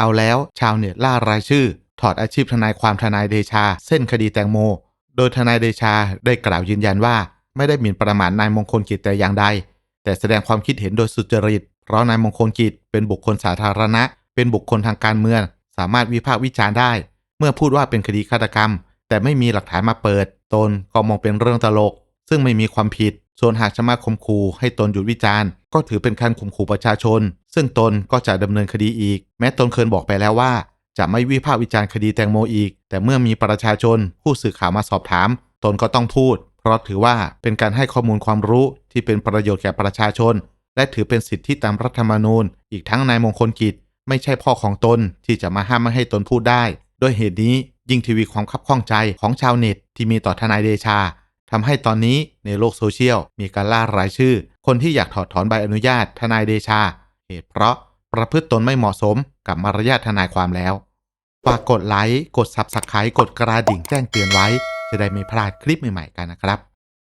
เอาแล้วชาวเน็ตล่ารายชื่อ ถอดอาชีพทนายความทนายเดชา เส้นคดีแตงโม โดยทนายเดชาได้กล่าวยืนยันว่า ไม่ได้หมิ่นประมาทนายมงคลกิจแต่อย่างใด แต่แสดงความคิดเห็นโดยสุจริต เพราะนายมงคลกิจเป็นบุคคลสาธารณะ เป็นบุคคลทางการเมือง สามารถวิพากษ์วิจารณ์ได้ เมื่อพูดว่าเป็นคดีฆาตกรรม แต่ไม่มีหลักฐานมาเปิด ตนก็มองเป็นเรื่องตลก ซึ่งไม่มีความผิดส่วนหากจะมาข่มขู่ให้ตนหยุดวิจารณ์ ก็ถือเป็นการข่มขู่ประชาชน ซึ่งตนก็จะดำเนินคดีอีก แม้ตนเคยบอกไปแล้วว่า จะไม่วิพากษ์วิจารณ์คดีแตงโมอีก แต่เมื่อมีประชาชนผู้สื่อข่าวมาสอบถาม ตนก็ต้องพูด เพราะถือว่าเป็นการให้ข้อมูลความรู้ที่เป็นประโยชน์แก่ประชาชน และถือเป็นสิทธิตามรัฐธรรมนูญ อีกทั้งนายมงคลกิจ ไม่ใช่พ่อของตนที่จะมาห้ามไม่ให้ตนพูดได้ด้วยเหตุนี้ยิ่งทีวีความคับข้องใจของชาวเน็ตที่มีต่อทนายเดชาทำให้ตอนนี้ในโลกโซเชียลมีการล่ารายชื่อ คนที่อยากถอดถอนใบอนุญาตทนายเดชา เหตุเพราะประพฤติตนไม่เหมาะสมกับมารยาททนายความแล้ว ฝากกดไลค์ กด Subscribe กดกระดิ่งแจ้งเตือนไว้ จะได้ไม่พลาดคลิปใหม่ๆกันนะครับ